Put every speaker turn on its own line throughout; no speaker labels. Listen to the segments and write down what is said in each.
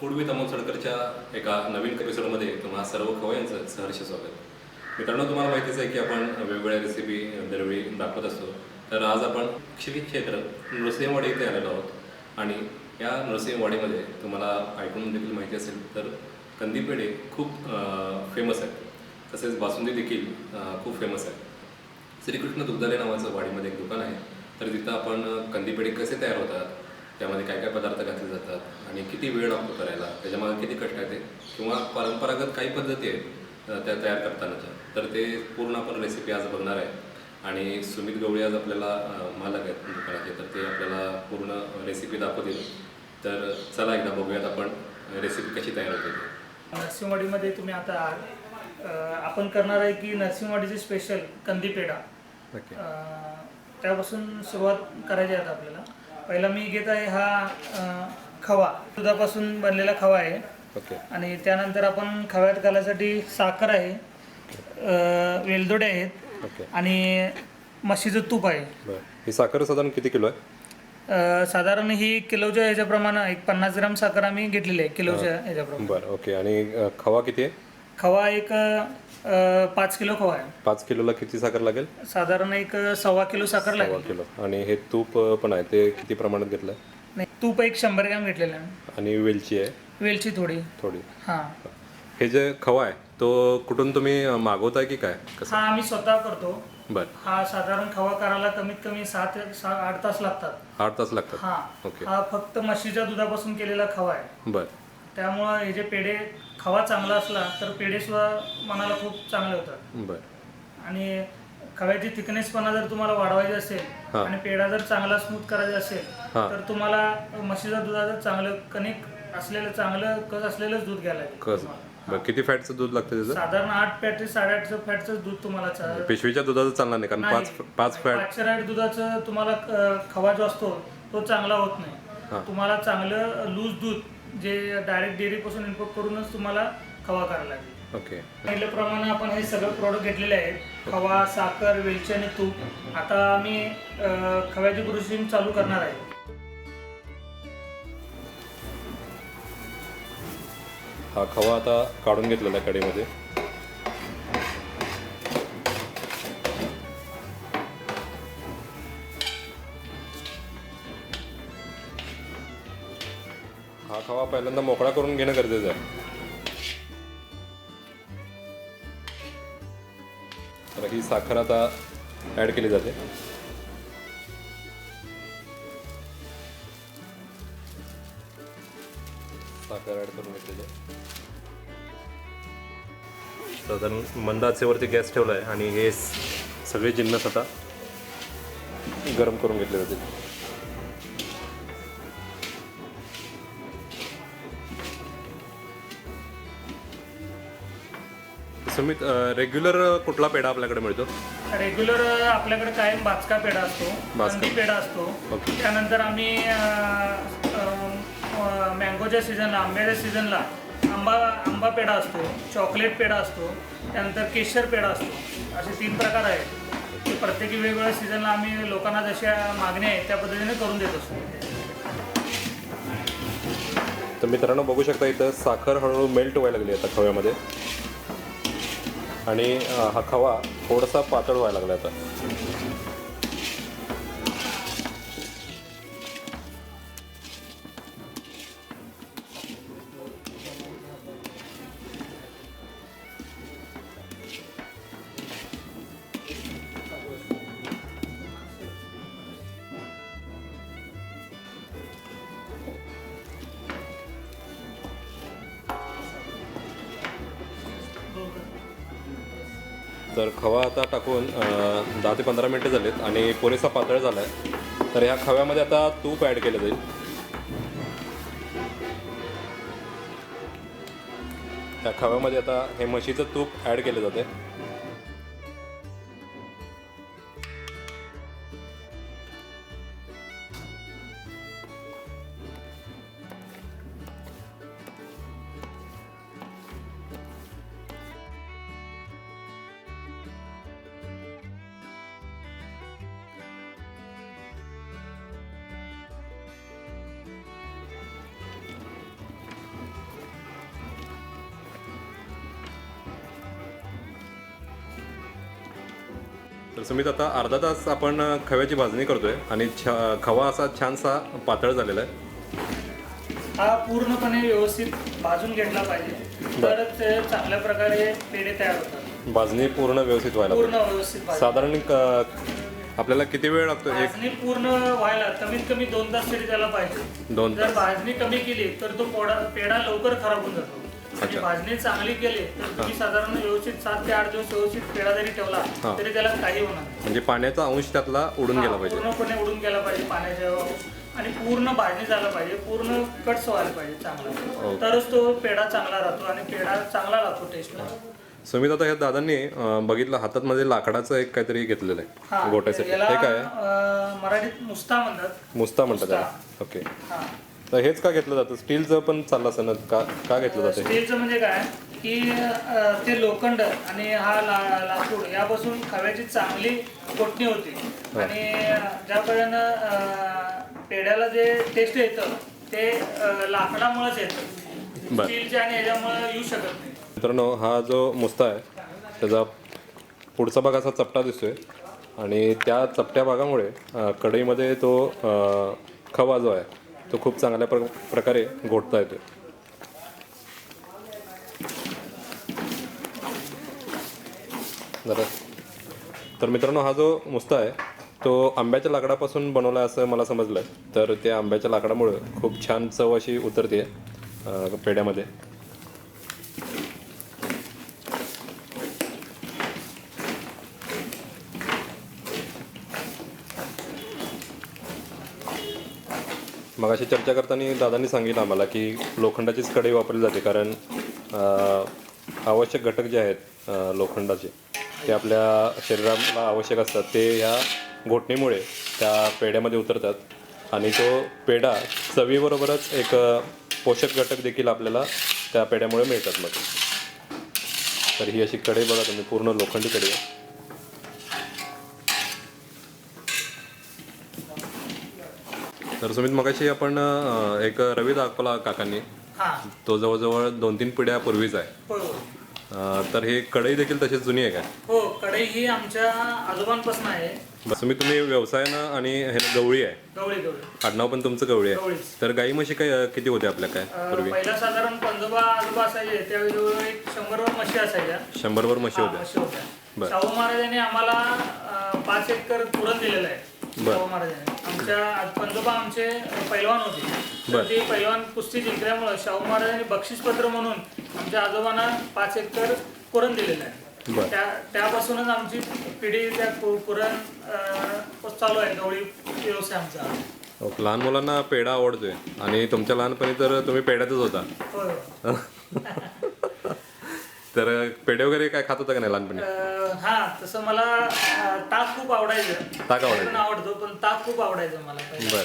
Food with Amol सडकरच्या एका नवीन एपिसोडमध्ये तुम्हा सर्व खवयांचं सहर्ष स्वागत. मित्रांनो तुम्हाला माहितीच आहे की आपण वेगवेगळ्या रेसिपी दरवेळी दाखवत असतो. तर आज आपण श्री क्षेत्र नृसिंहवाडी इथे आलेलो आहोत. आणि या नृसिंहवाडीमध्ये तुम्हाला ऐकून देखील माहिती असेल तर कंदीपेढे खूप फेमस आहेत. तसेच बासुंदी देखील खूप फेमस आहे श्रीकृष्ण दुग्धालय नावाचं वाडीमध्ये एक दुकान आहे. तर तिथं आपण कंदीपेढे कसे तयार होतात? त्यामध्ये काय काय पदार्थ घातले जातात आणि किती वेळ लागतो करायला त्याच्यामागे किती कष्ट येते किंवा परंपरागत काही पद्धती आहेत त्या तयार करतानाच्या. तर ते पूर्ण आपण रेसिपी आज बघणार आहे. आणि सुमित गवळी आज आपल्याला मालक आहेत दुकानाचे तर ते आपल्याला पूर्ण रेसिपी दाखवतील. तर चला एकदा बघूयात आपण रेसिपी कशी तयार होते ते.
नरसिंहवाडीमध्ये तुम्ही आता आहात आपण करणार आहे की नरसिंहवाडीचे स्पेशल कंदी पेढा त्यापासून सुरुवात करायची आहे आता आपल्याला. पहिला मी घेत आहे हा खवा. दुधापासून बनलेला खवा आहे.
ओके.
आणि त्यानंतर आपण खव्यात घालायसाठी साखर आहे वेलदोडे आहेत
ओके.
आणि म्हशीचं तूप आहे.
बरं. ही साखर साधारण किती किलो आहे?
साधारण ही किलोच्या ह्याच्याप्रमाणे एक पन्नास ग्राम साखर आम्ही घेतलेली आहे किलोच्या ह्याच्याप्रमाणे.
बरं ओके. आणि खवा किती आहे?
खवा एक अं, पाच किलो खवा आहे.
पाच किलोला किती साखर लागेल?
साधारण एक सव्वा किलो साखर
सव्वा
लागेल.
किलो. आणि हे तूप अ, पण आहे ते किती प्रमाणात घेतलं आहे
नाही तूप एक शंभर ग्रॅम घेतलेलं आहे.
आणि वेलची आहे?
वेलची थोडी.
थोडी.
हां.
हे जे खवा आहे तो कुठून तुम्ही अ, मागवताय की काय? कसं?
हा आम्ही स्वतः करतो.
बरं.
हा साधारण खवा करायला कमीत कमी सात सहा आठ तास लागतात.
आठ तास लागतात?
हा.
ओके.
हा फक्त म्हशीच्या दुधापासून केलेला खवा आहे.
बरं.
त्यामुळं हे जे पेढे खवा चांगला असला तर पेढे सुद्धा मनाला खूप चांगले होतात
बरं
आणि खव्याची थिकनेसपणा जर तुम्हाला वाढवायची असेल
हा.
आणि पेढा जर चांगला स्मूथ करायचा असेल
हा.
तर तुम्हाला म्हशीच्या दुधाचं चांगलं कणिक असलेलं चांगलं कस असलेलंच दूध घ्यायला
कस. बरं किती फॅटचं दूध लागतं त्याचं
साधारण आठ फॅट ते साडेआठचं फॅटचं दूध तुम्हाला चा-
पिशवीच्या दुधाचं चालणार नाही कारण
नाही.
पाच पाच फॅट
पाचशे राईट दुधाचं तुम्हाला अ, खवा जो असतो तो चांगला होत
हा.
नाही तुम्हाला चांगलं लूज दूध जे डायरेक्ट डेअरीपासून इम्पोर्ट करूनच तुम्हाला खवा करायला लागेल.
ओके
पहिल्याप्रमाणे आपण हे सगळं प्रोडक्ट घेतलेले आहेत खवा साखर वेलची आणि तूप. आता आम्ही अ, खव्याची प्रोसेसिंग चालू करणार आहे.
हा खवा आता काढून घेतलेला आहे कढईमध्ये. खवा पहिल्यांदा मोकळा करून घेणं गरजेचं आहे. तर ही साखर आता ॲड केली जाते. साखर ॲड करून घेतलेली साधारण मंद आचेवरती गॅस ठेवला आहे आणि हे सगळे जिन्नस आता गरम करून घेतले जातील. सुमित रेग्युलर कुठला पेढा आपल्याकडे मिळतो?
रेग्युलर आपल्याकडे कायम बाचका पेढा असतो
बाचका.
पेढा असतो.
ओके.
त्यानंतर आम्ही मँगोच्या सीझनला आंब्याच्या सीझनला आंबा आंबा पेढा असतो चॉकलेट पेढा असतो त्यानंतर केशर पेढा असतो. असे तीन प्रकार आहेत. ते प्रत्येकी वेगवेगळ्या सीझनला आम्ही लोकांना जशा मागण्या आहेत त्या पद्धतीने करून देत असतो.
तर मित्रांनो बघू शकता इथं साखर हळूहळू मेल्ट व्हायला लागली आता खव्यामध्ये. आणि हा खवा थोडासा पातळ व्हायला लागला आता. तर खवा आता टाकून दहा ते पंधरा मिनटं झालेत आणि पुरेसा पातळ झाला आहे तर ह्या खव्यामध्ये आता तूप ॲड केलं जाईल. त्या खव्यामध्ये आता हे म्हशीचं तूप ॲड केलं जाते तर सुमित आता अर्धा तास आपण खव्याची भाजणी करतोय आणि छ खवा असा छानसा पातळ झालेला आहे.
हा पूर्णपणे व्यवस्थित भाजून घेतला पाहिजे. तरच ते चांगल्या प्रकारे पेढे तयार होतात.
भाजणी पूर्ण व्यवस्थित व्हायला
पूर्ण
पाहिजे.
व्यवस्थित भाजून.
साधारण क- आपल्याला किती वेळ लागतो एक
भाजणी पूर्ण व्हायला कमीत कमी दोन तास तरी त्याला पाहिजे.
दोन
जर भाजणी कमी केली तर तो पोडा पेढा लवकर खराब होऊन जातो.
अच्छा.
भाजणी चांगली केली तर तुम्ही साधारण व्यवस्थित सात ते आठ दिवस व्यवस्थित पेढा जरी ठेवला
हा.
तरी त्याला काही होणार नाही.
म्हणजे पाण्याचा अंश त्यातला उडून गेला
हा,
पाहिजे.
पूर्णपणे उडून गेला पाहिजे पाण्याच्या आणि पूर्ण भाजणी झाला पाहिजे पूर्ण कट्स व्हायला पाहिजे चांगला.
ओके.
तरच तो पेढा चांगला राहतो आणि पेढा चांगला राहतो टेस्टला
सुमित आता ह्या दादांनी अ, बघितलं हातात मध्ये लाकडाचं एक काहीतरी घेतलेलं आहे. गोट्यासाठी.
याला
हे काय?
अं, मराठीत मुस्ता म्हणतात.
मुस्ता म्हणतात त्याला. ओके.
हा.
तर हेच का घेतलं जातं? स्टीलचं पण चाललं असं का का घेतलं जातं
स्टीलचं म्हणजे काय? की ते लोखंड आणि हा ला- लाकूड यापासून खव्याची चांगली कोटणी होती. आणि ज्यापर्यंत पेढ्याला जे टेस्ट येतं ते लाकडामुळेच येतं. स्टीलच्या आणि ह्याच्यामुळे येऊ शकत नाही.
मित्रांनो हा जो मुस्ता आहे त्याचा पुढचा भाग असा चपटा दिसतोय. आणि त्या चपट्या भागामुळे कढईमध्ये तो खवा जो आहे तो खूप चांगल्या प्र प्रकारे घोटता येतो जरा. तर मित्रांनो हा जो मुस्ता आहे तो आंब्याच्या लाकडापासून बनवला आहे असं मला समजलं. तर त्या आंब्याच्या लाकडामुळं खूप छान चव अशी उतरते पेढ्यामध्ये. मग अशी चर्चा करताना दादांनी सांगितलं आम्हाला की लोखंडाचीच कढई वापरली जाते कारण आवश्यक घटक जे आहेत लोखंडाचे ते आपल्या शरीराला आवश्यक असतात. ते ह्या घोटणीमुळे त्या पेढ्यामध्ये उतरतात आणि तो पेढा चवीबरोबरच एक पोषक घटक देखील आपल्याला त्या पेढ्यामुळे मिळतात मग. तर ही अशी कढई बघा तुम्ही पूर्ण लोखंडी कढई आहे. तर सुमित मगाशी आपण अं, एक रवी दाखवला काकांनी.
हा.
तो जवळजवळ दोन तीन पिढ्या पूर्वीचा आहे. अं, तर ही कढई देखील तशीच जुनी आहे काय
हो कढई ही आमच्या आजोबांपासून आहे.
बरं, सुमित तुम्ही व्यवसायानं आणि हे गवळी आहे.
गवळी गवळी.
आडनाव पण तुमचं गवळी आहे.
गवळीच.
तर गाई म्हशी काय अं, किती होते आपल्या काय पूर्वी?
पहिला साधारण पंजोबा आजोबा असायचे त्यावेळी जवळ एक शंभरवर म्हशी असायच्या.
शंभरवर म्हशी
हा,
होत्या.
म्हशी होत्या.
बरं.
शाहू महाराजांनी आम्हाला अं, पाच एकर पुरण दिलेलं आहे.
बरं.
शाहू महाराजांनी. आमच्या आज पंजोबा आमचे पैलवान होते तर. ते पैलवान कुस्ती जिंकल्यामुळे शाहू महाराजांनी बक्षीसपत्र म्हणून आमच्या आजोबांना पाच एकर पुरण दिलेलं आहे. त्या त्यापासूनच आमची पिढी त्या पुरण चालू आहे गवळी व्यवसाय आमचा
हो, लहान मुलांना पेढा आवडतोय आणि तुमच्या लहानपणी तर तुम्ही पेढ्यातच होता. तर पेढे वगैरे काय खात होता का नाही लहानपणी?
अं, हा तसं मला अं, ताक खूप आवडायचं.
ताक आवडायचं.
पण आवडतो पण ताक खूप आवडायचं मला.
बर.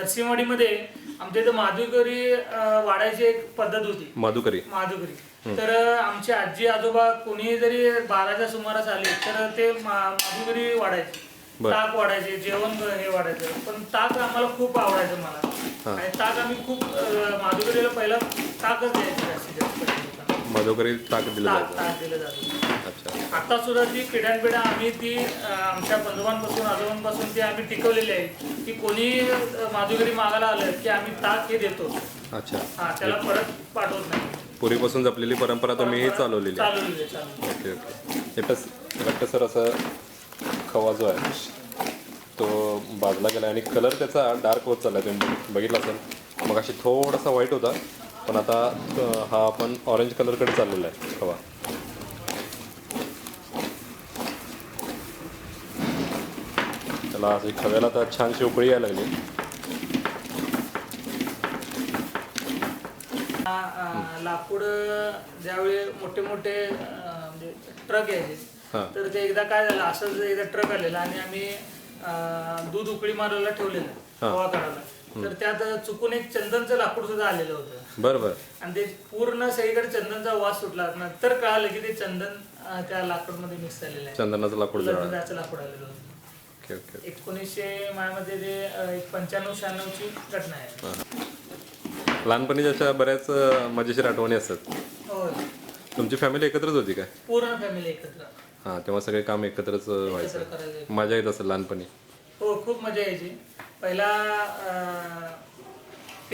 नरसिंहवाडीमध्ये आमच्या इथं माधुकरी अं, वाढायची एक पद्धत होती.
मधुकरी.
माधुकरी. तर अं, आमचे आजी आजोबा कोणी जरी बाराच्या सुमारास आले तर ते मा- माधुकरी वाढायचे.
बर.
ताक वाढायचे जेवण हे वाढायचं. पण ताक आम्हाला खूप आवडायचं मला. आणि ताक आम्ही खूप अं, माधुकरीला पहिला ताकच द्यायचं जास्तीत जास्त.
मधुकरी ताक दिलं
ताक दिलं जातं.
अच्छा.
आता सुद्धा ती पिढ्यानपिढ्या आम्ही ती अं, आमच्या बंधुबांपासून आजोबांपासून ती आम्ही टिकवलेली आहे. की कोणी अं, माधुकरी मागायला आलं की आम्ही ताक हे देतो.
अच्छा.
हा त्याला परत पाठवत नाही.
पूर्वीपासून जपलेली परंपरा तुम्ही ही चालवलेली आहे.
चालवलेली आहे, चालवलेली
ओके ओके. एकटंच घट्टसर असं खवा जो आहे तो भाजला गेला आणि कलर त्याचा डार्क होत चालला तुम्ही बघ- बघितला असेल. मग अशी थोडासा व्हाईट होता. पण आता हा आपण ऑरेंज कलरकडे चाललेला आहे. खवा त्याला अशी खव्याला तर छानशी उकळी यायला लागली.
हा, लाकूड ज्यावेळी मोठे मोठे म्हणजे ट्रक यायचे तर ते एकदा काय झालं असंच एकदा ट्रक आलेला आणि आम्ही दूध उकळी मारायला ठेवलेलं हवा करायला. तर त्यात चुकून एक चंदनचं लाकूड सुद्धा आलेलं होतं.
बरं बरं
आणि ते पूर्ण सगळीकडे चंदनचा वास सुटला नंतर कळालं की ते चंदन त्या लाकूडमध्ये मिक्स झालेलं आहे.
चंदनाचं लाकूड
लाकूड आलेलं होतं. एकोणीसशे माझ्यामध्ये ते पंच्याण्णव शहाण्णवची घटना आहे.
लहानपणी जशा बऱ्याच मजेशीर आठवणी असतात.
होय
तुमची फॅमिली एकत्रच होती काय
पूर्ण फॅमिली एकत्र.
हां तेव्हा सगळे काम एकत्रच व्हायचं. मजा येत असेल लहानपणी.
हो खूप मजा यायची. पहिला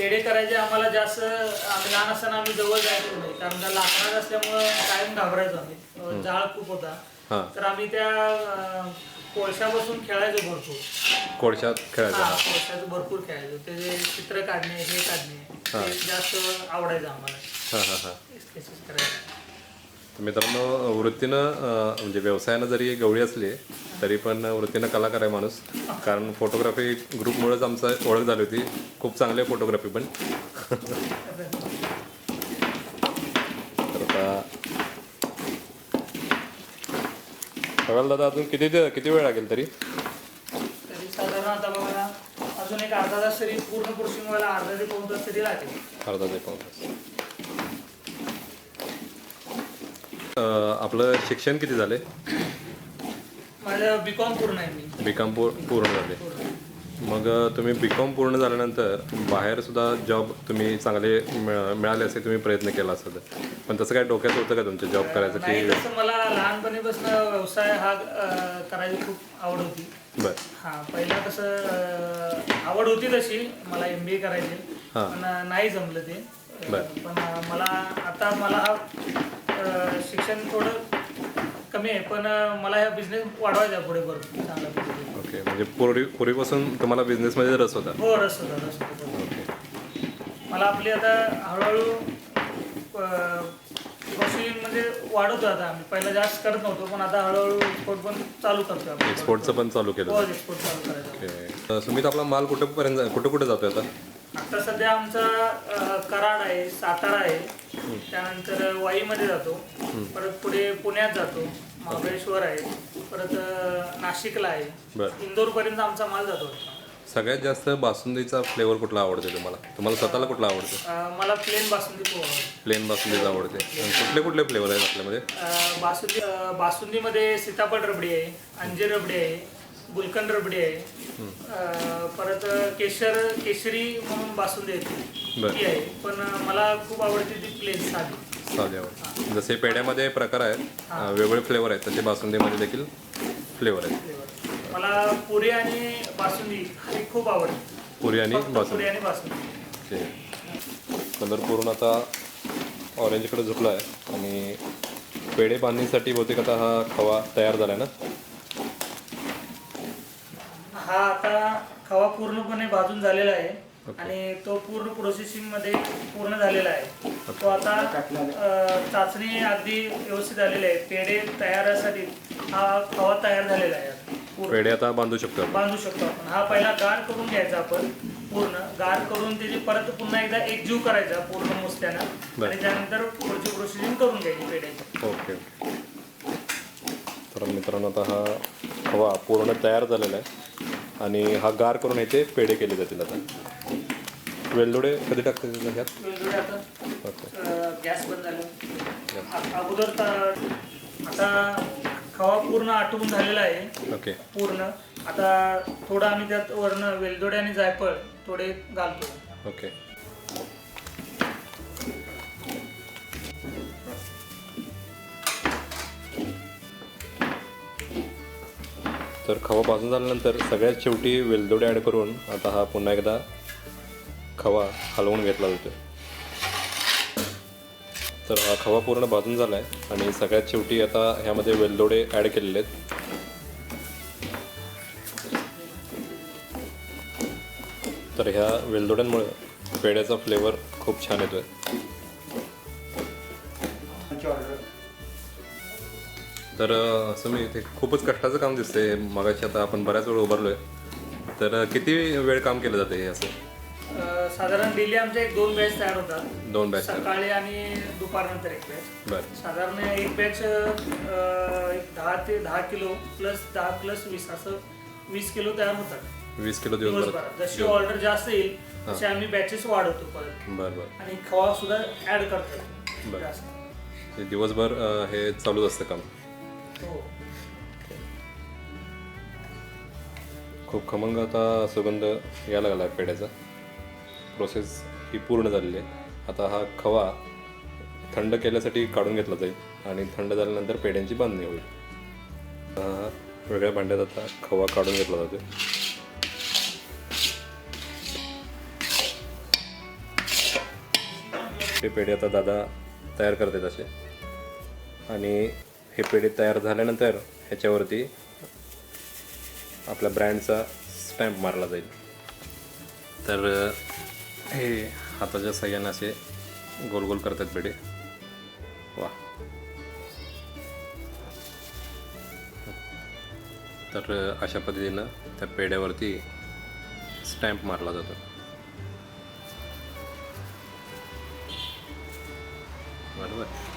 पेढे करायचे आम्हाला जास्त आम्ही लहान असताना आम्ही जवळ जायचो नाही. कारण त्या लाकडात असल्यामुळं कायम घाबरायचो आम्ही. जाळ खूप होता. तर आम्ही त्या अं, कोळशापासून खेळायचो भरपूर.
कोळशात खेळायचं
हा कोळशाचं भरपूर खेळायचो. ते जे चित्र काढणे हे काढणे ते जास्त आवडायचं आम्हाला.
हां हां हां.
स्केचेस करायला
तर मित्रांनो वृत्तीनं म्हणजे व्यवसायानं जरी गवळी असली तरी पण वृत्तीनं कलाकार आहे माणूस. कारण फोटोग्राफी ग्रुपमुळेच आमचं ओळख झाली होती. खूप चांगली फोटोग्राफी पण. तर आता बघाल दादा अजून किती किती वेळ लागेल तरी?
साधारण आता बघा अजून एक अर्धा तास तरी पूर्ण पुरुषी अर्धा ते पाऊन तास तरी लागेल.
अर्धा ते पाऊण तास अं, आपलं शिक्षण किती झाले
माझं बी कॉम पूर्ण आहे मी.
बी कॉम पूर्ण झाले मग तुम्ही बी कॉम पूर्ण झाल्यानंतर बाहेर सुद्धा जॉब तुम्ही चांगले मिळ- मिळाले असे तुम्ही प्रयत्न केला असेल. पण तसं काय डोक्यात होतं का तुमचं जॉब करायचं
नाही
की
तसं मला लहानपणीपासून व्यवसाय हा अं, करायची खूप आवड होती.
बर.
हा पहिला कसं अं, आवड होती तशी मला एम बी ए करायची.
हा.
पण अं, नाही जमलं ते. अं. पण अं, मला आता मला हा शिक्षण थोडं कमी आहे पण मला ह्या बिझनेस वाढवायचा आहे पुढे भरपूर पद्धतीने.
ओके म्हणजे पूर्वी पूर्वीपासून तुम्हाला बिझनेसमध्ये रस होता.
हो रस होता रस होता
ओके.
मला आपली आता हळूहळू म्हणजे वाढवतो आता आम्ही. पहिला जास्त करत नव्हतो पण आता हळूहळू एक्सपोर्ट पण चालू करतो आपण.
एक्सपोर्टचं पण चालू केलं.
हो एक्सपोर्ट चालू करायचं.
ओके. अं, सुमित आपला माल कुठेपर्यंत कुठं कुठे जातोय आता?
आता सध्या आमचा कराड आहे सातारा आहे. त्यानंतर वाईमध्ये जातो. परत पुढे पुण्यात जातो. महाबळेश्वर आहे. परत नाशिकला आहे.
बरं.
इंदोरपर्यंत आमचा माल जातो.
सगळ्यात जास्त बासुंदीचा फ्लेवर कुठला आवडते तुम्हाला? तुम्हाला स्वतःला कुठला आवडतो?
अ, मला प्लेन बासुंदी खूप आवडते.
प्लेन बासुंदीचा आवडते. आणि कुठले कुठले फ्लेवर आहेत आपल्यामध्ये?
अ, बासुंदी अ, बासुंदीमध्ये सीताफळ रबडी आहे अंजीर रबडी आहे गुलकंद रबडी आहे परत केशर केशरी म्हणून बासुंदी
बरं.
ती. आहे. पण मला खूप आवडते ती प्लेन साधी.
जसे पेढ्यामध्ये प्रकार आहेत वेगवेगळे फ्लेवर आहेत तसे बासुंदीमध्ये देखील फ्लेवर आहेत.
मला पुरी आणि बासुंदी ही खूप आवडते.
पुरी आणि बासुंदी
पुरी आणि बासुंदी.
कलर पूर्ण आता ऑरेंजकडे झुकला आहे आणि पेढे बांधणीसाठी बहुतेक आता हा खवा तयार झाला आहे ना?
हा आता खवा पूर्णपणे भाजून झालेला आहे. आणि तो पूर्ण प्रोसेसिंगमध्ये पूर्ण झालेला आहे. तो आता अ, चाचणी अगदी व्यवस्थित झालेली आहे. पेढे तयारासाठी हा खवा तयार झालेला आहे. आता. पूर्ण.
पेढे आता बांधू शकतो आपण.
बांधू शकतो आपण. हा पहिला गार करून घ्यायचा आपण पूर्ण. गार करून त्याची परत पुन्हा एकदा एकजीव करायचा पूर्ण मुसत्यानं
बरं.
आणि त्यानंतर पुढची प्रोसेसिंग करून घ्यायची पेढ्याची.
ओके. तर मित्रांनो आता हा खवा पूर्ण तयार झालेला आहे. आणि हा गार करून याचे पेढे केले जातील आता. वेलदोडे कधी टाकते ह्यात?
वेगवेगळे आता गॅस बंद झालं. अगोदर आता खवा पूर्ण आटवून झालेला आहे.
ओके.
पूर्ण. आता थोडं आम्ही त्यात वरण वेलदोडे आणि जायफळ थोडे घालतो.
ओके. तर खवा भाजून झाल्यानंतर सगळ्यात शेवटी वेलदोडे ॲड करून आता हा पुन्हा एकदा खवा हलवून घेतला जातो तर हा खवा पूर्ण भाजून झाला आहे आणि सगळ्यात शेवटी आता ह्यामध्ये वेलदोडे ॲड केलेले आहेत. तर ह्या वेलदोड्यांमुळे पेढ्याचा फ्लेवर खूप छान येतो आहे तर असं मी इथे खूपच कष्टाचं काम दिसतंय. मगाशी आता आपण बऱ्याच वेळ उभारलोय. तर किती वेळ काम केलं जाते हे असं?
अं, साधारण डेली आमच्या एक दोन बॅच तयार होतात.
दोन बॅच
सकाळी आणि दुपारनंतर एक बॅच
बरं.
साधारण एक बॅच एक दहा ते दहा किलो प्लस दहा प्लस वीस असं वीस किलो तयार होतात.
वीस किलो दिवसभर
दिवसभरात. जशी ऑर्डर जास्त येईल तसे आम्ही बॅचेस वाढवतो परत.
बरं बरं.
आणि खवा सुद्धा ऍड करतात.
बरं.
जास्त.
ते दिवसभर अं, हे चालूच असतं काम.
हो.
खूप खमंग आता सुगंध यायला लागला आहे पेढ्याचा. प्रोसेस ही पूर्ण झालेली आहे. आता हा खवा थंड केल्यासाठी काढून घेतला जाईल आणि थंड झाल्यानंतर पेढ्यांची बांधणी होईल. वेगळ्या भांड्यात आता खवा काढून घेतला जातो. ते पेढे आता दादा तयार करतात असे. आणि हे पेढे तयार झाल्यानंतर ह्याच्यावरती आपल्या ब्रँडचा स्टॅम्प मारला जाईल. तर हे हाताच्या सहाय्याने असे गोल गोल करतात पेढे. वा. तर अशा पद्धतीनं त्या पेढ्यावरती स्टॅम्प मारला जातो. बरोबर?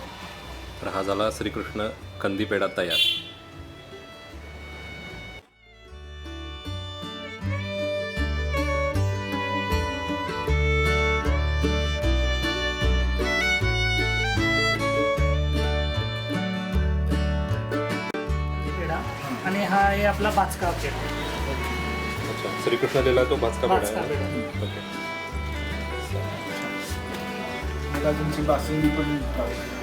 तर हा झाला श्रीकृष्ण कंदी पेढा तयार
आणि हा आहे आपला पेढा.
अच्छा श्रीकृष्ण लिहिला तो भाजका पेढा
भाजका
आहे
पेढा.
ना? ओके
मला तुमची बासुंदी पण पाहिजे